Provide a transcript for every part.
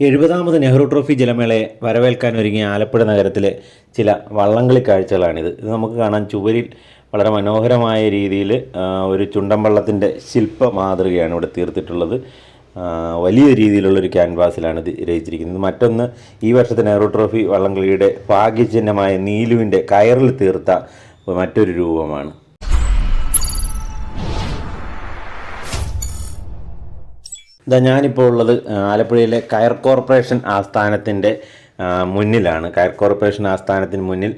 എഴുപതാമത് Nehru trophy ജലമേളയെ വരവേൽക്കാൻ ഒരുങ്ങിയ ആലപ്പുഴ നഗരത്തിലെ ചില വള്ളംകളി കാഴ്ചകളാണിത് ഇത് നമുക്ക് കാണാൻ ചുവരിൽ വളരെ മനോഹരമായ രീതിയിൽ ഒരു ചുണ്ടൻവള്ളത്തിന്റെ ശില്പ മാതൃകയാണ് ഇവിടെ തീർത്തിട്ടുള്ളത്. വലിയ രീതിയിലുള്ള ഒരു ക്യാൻവാസിലാണ് ഇത് രചിച്ചിരിക്കുന്നത്. മറ്റൊന്ന് ഈ വർഷത്തെ നെഹ്റു ട്രോഫി വള്ളംകളിയുടെ ഭാഗ്യചിഹ്നമായ നീലുവിന്റെ കയറിൽ തീർത്ത മറ്റൊരു രൂപമാണ്. ഇതാ ഞാനിപ്പോൾ ഉള്ളത് ആലപ്പുഴയിലെ കയർ കോർപ്പറേഷൻ ആസ്ഥാനത്തിന്റെ മുന്നിലാണ്. കയർ കോർപ്പറേഷൻ ആസ്ഥാനത്തിന് മുന്നിൽ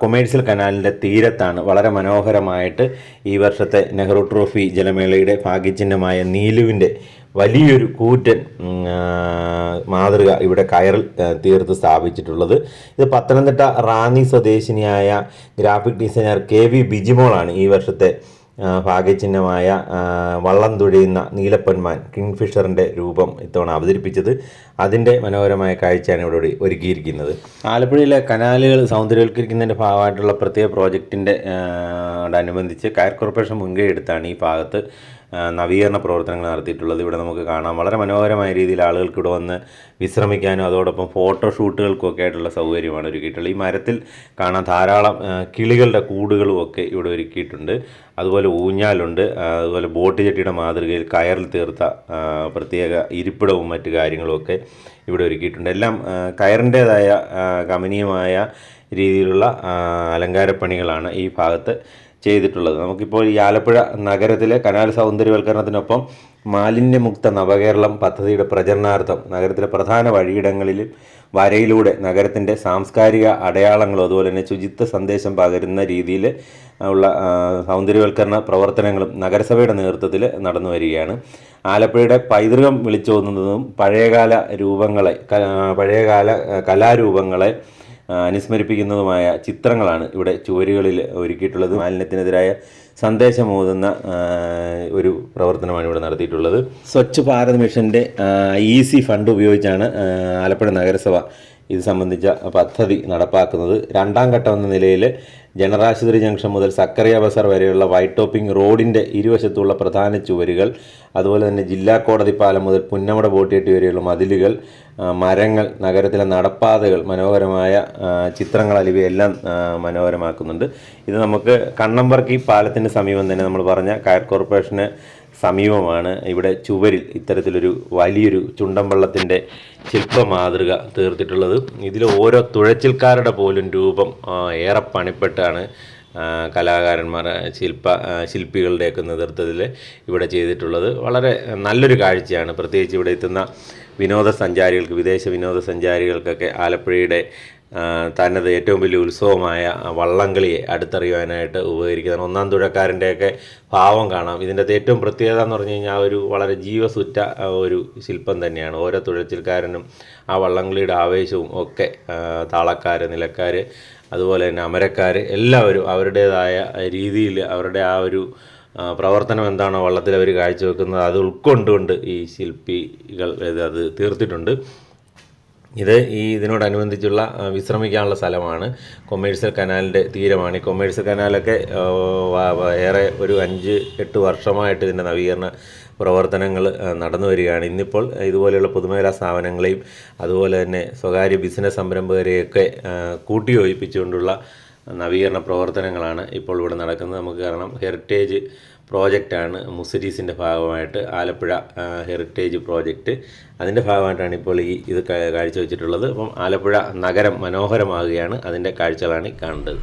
കൊമേഴ്സ്യൽ കനാലിന്റെ തീരത്താണ് വളരെ മനോഹരമായിട്ട് ഈ വർഷത്തെ നെഹ്റു ട്രോഫി ജലമേളയുടെ ഭാഗ്യചിഹ്നമായ നീലുവിന്റെ വലിയൊരു കൂറ്റൻ മാതൃക ഇവിടെ കയറിൽ തീർത്ത് സ്ഥാപിച്ചിട്ടുള്ളത്. ഇത് പത്തനംതിട്ട റാന്നി സ്വദേശിനിയായ ഗ്രാഫിക് ഡിസൈനർ കെ വി ബിജിമോളാണ് ഈ വർഷത്തെ ഭാഗ്യചിഹ്നമായ വള്ളം തുഴയുന്ന നീലപ്പൊന്മാൻ കിങ്ഫിഷറിന്റെ രൂപം ഇത്തവണ അവതരിപ്പിച്ചത് അതിന്റെ മനോഹരമായ കാഴ്ചയാണ് ഇവിടെ ഒരു- ഒരുക്കിയിരിക്കുന്നത്. ആലപ്പുഴയിലെ കനാലുകൾ സൗന്ദര്യവൽക്കരിക്കുന്നതിന്റെ ഭാഗമായിട്ടുള്ള പ്രത്യേക പ്രോജക്റ്റിന്റെ അനുബന്ധിച്ച് കയർ കോർപ്പറേഷൻ മുൻകൈ എടുത്താണ് ഈ ഭാഗത്ത് നവീകരണ പ്രവർത്തനങ്ങൾ നടത്തിയിട്ടുള്ളത് ഇവിടെ നമുക്ക് കാണാം. വളരെ മനോഹരമായ രീതിയിൽ ആളുകൾക്ക് ഇവിടെ വന്ന് വിശ്രമിക്കാനും അതോടൊപ്പം ഫോട്ടോഷൂട്ടുകൾക്കും ഒക്കെ ആയിട്ടുള്ള സൗകര്യമാണ് ഒരുക്കിയിട്ടുള്ളത്. ഈ മരത്തിൽ കാണാൻ ധാരാളം കിളികളുടെ കൂടുകളും ഒക്കെ ഇവിടെ ഒരുക്കിയിട്ടുണ്ട്. അതുപോലെ ഊഞ്ഞാലുണ്ട്. അതുപോലെ ബോട്ട് ചട്ടിയുടെ മാതൃകയിൽ കയറിൽ തീർത്ത പ്രത്യേക ഇരിപ്പിടവും മറ്റു കാര്യങ്ങളും ഒക്കെ ഇവിടെ ഒരുക്കിയിട്ടുണ്ട്. എല്ലാം കയറിന്റേതായ കമനീയമായ രീതിയിലുള്ള അലങ്കാരപ്പണികളാണ് ഈ ഭാഗത്ത് ചെയ്തിട്ടുള്ളത്. നമുക്കിപ്പോൾ ഈ ആലപ്പുഴ നഗരത്തിലെ കനാൽ സൗന്ദര്യവൽക്കരണത്തിനൊപ്പം മാലിന്യമുക്ത നവകേരളം പദ്ധതിയുടെ പ്രചരണാർത്ഥം നഗരത്തിലെ പ്രധാന വഴിയിടങ്ങളിലും വരയിലൂടെ നഗരത്തിന്റെ സാംസ്കാരിക അടയാളങ്ങളും അതുപോലെ തന്നെ ശുചിത്വ സന്ദേശം പകരുന്ന രീതിയിൽ ഉള്ള സൗന്ദര്യവൽക്കരണ പ്രവർത്തനങ്ങളും നഗരസഭയുടെ നേതൃത്വത്തിൽ നടന്നു വരികയാണ്. ആലപ്പുഴയുടെ പൈതൃകം വിളിച്ചോതുന്നതും പഴയകാല രൂപങ്ങളെ പഴയകാല കലാരൂപങ്ങളെ അനുസ്മരിപ്പിക്കുന്നതുമായ ചിത്രങ്ങളാണ് ഇവിടെ ചുവരുകളിൽ ഒരുക്കിയിട്ടുള്ളത്. മാലിന്യത്തിനെതിരായ സന്ദേശമോതുന്ന ഒരു പ്രവർത്തനമാണ് ഇവിടെ നടത്തിയിട്ടുള്ളത്. സ്വച്ഛ് ഭാരത് മിഷന്റെ ഈസി ഫണ്ട് ഉപയോഗിച്ചാണ് ആലപ്പുഴ നഗരസഭ ഇത് സംബന്ധിച്ച പദ്ധതി നടപ്പാക്കുന്നത്. രണ്ടാം ഘട്ടം എന്ന നിലയിൽ ജനറാശുപത്രി ജംഗ്ഷൻ മുതൽ സക്കറിയ ബസാർ വരെയുള്ള വൈറ്റ് ടോപ്പിംഗ് റോഡിന്റെ ഇരുവശത്തുള്ള പ്രധാന ചുവരുകൾ അതുപോലെ തന്നെ ജില്ലാ കോടതി പാലം മുതൽ പുന്നമട ബോട്ടിയെട്ടി വരെയുള്ള മതിലുകൾ മരങ്ങൾ നഗരത്തിലെ നടപ്പാതകൾ മനോഹരമായ ചിത്രങ്ങൾ ഇവയെല്ലാം മനോഹരമാക്കുന്നുണ്ട്. ഇത് നമുക്ക് കണ്ണമ്പർക്കി പാലത്തിന് സമീപം തന്നെ നമ്മൾ പറഞ്ഞ കയർ കോർപ്പറേഷന് സമീപമാണ്. ഇവിടെ ചുവരിൽ ഇത്തരത്തിലൊരു വലിയൊരു ചുണ്ടൻ വള്ളത്തിന്റെ ശില്പ മാതൃക തീർത്തിട്ടുള്ളത്. ഇതിൽ ഓരോ തുഴച്ചിൽക്കാരുടെ പോലും രൂപം ഏറെ പണിപ്പെട്ടാണ് കലാകാരന്മാർ ശില്പ ശില്പികളുടെയൊക്കെ നേതൃത്വത്തിൽ ഇവിടെ ചെയ്തിട്ടുള്ളത്. വളരെ നല്ലൊരു കാഴ്ചയാണ്. പ്രത്യേകിച്ച് ഇവിടെ എത്തുന്ന വിനോദസഞ്ചാരികൾക്ക് വിദേശ വിനോദസഞ്ചാരികൾക്കൊക്കെ ആലപ്പുഴയുടെ തനത് ഏറ്റവും വലിയ ഉത്സവമായ വള്ളംകളിയെ അടുത്തറിയുവാനായിട്ട് ഉപകരിക്കുന്നതാണ്. ഒന്നാം തുഴക്കാരന്റെയൊക്കെ ഭാവം കാണാം. ഇതിന്റെ ഏറ്റവും പ്രത്യേകത എന്ന് പറഞ്ഞു കഴിഞ്ഞാൽ ഒരു വളരെ ജീവസുറ്റ ഒരു ശില്പം തന്നെയാണ്. ഓരോ തുഴച്ചിൽക്കാരനും ആ വള്ളംകളിയുടെ ആവേശവും ഒക്കെ താളക്കാർ നിലക്കാർ അതുപോലെ തന്നെ അമരക്കാർ എല്ലാവരും അവരുടേതായ രീതിയിൽ അവരുടെ ആ ഒരു പ്രവർത്തനം എന്താണോ വള്ളത്തിൽ അവർ കാഴ്ചവെക്കുന്നത് അത് ഉൾക്കൊണ്ടുകൊണ്ട് ഈ ശില്പികൾ അത് തീർത്തിട്ടുണ്ട്. ഇത് ഈ ഇതിനോടനുബന്ധിച്ചുള്ള വിശ്രമിക്കാനുള്ള സ്ഥലമാണ്. കൊമേഴ്സ്യൽ കനാലിന്റെ തീരമാണ്. ഈ കൊമേഴ്സ്യൽ കനാലൊക്കെ ഏറെ ഒരു അഞ്ച് എട്ട് വർഷമായിട്ട് ഇതിന്റെ നവീകരണ പ്രവർത്തനങ്ങൾ നടന്നു വരികയാണ്. ഇന്നിപ്പോൾ ഇതുപോലെയുള്ള പൊതുമേഖലാ സ്ഥാപനങ്ങളെയും അതുപോലെ തന്നെ സ്വകാര്യ ബിസിനസ് സംരംഭകരെയൊക്കെ കൂട്ടിയോജിപ്പിച്ചുകൊണ്ടുള്ള നവീകരണ പ്രവർത്തനങ്ങളാണ് ഇപ്പോൾ ഇവിടെ നടക്കുന്നത്. നമുക്ക് കാരണം ഹെറിറ്റേജ് പ്രോജക്റ്റാണ് മുസരീസിന്റെ ഭാഗമായിട്ട് ആലപ്പുഴ ഹെറിറ്റേജ് പ്രോജക്റ്റ്. അതിന്റെ ഭാഗമായിട്ടാണ് ഇപ്പോൾ ഈ ഇത് കാഴ്ചവെച്ചിട്ടുള്ളത്. അപ്പം ആലപ്പുഴ നഗരം മനോഹരമാകുകയാണ് അതിന്റെ കാഴ്ചകളാണ് കാണേണ്ടത്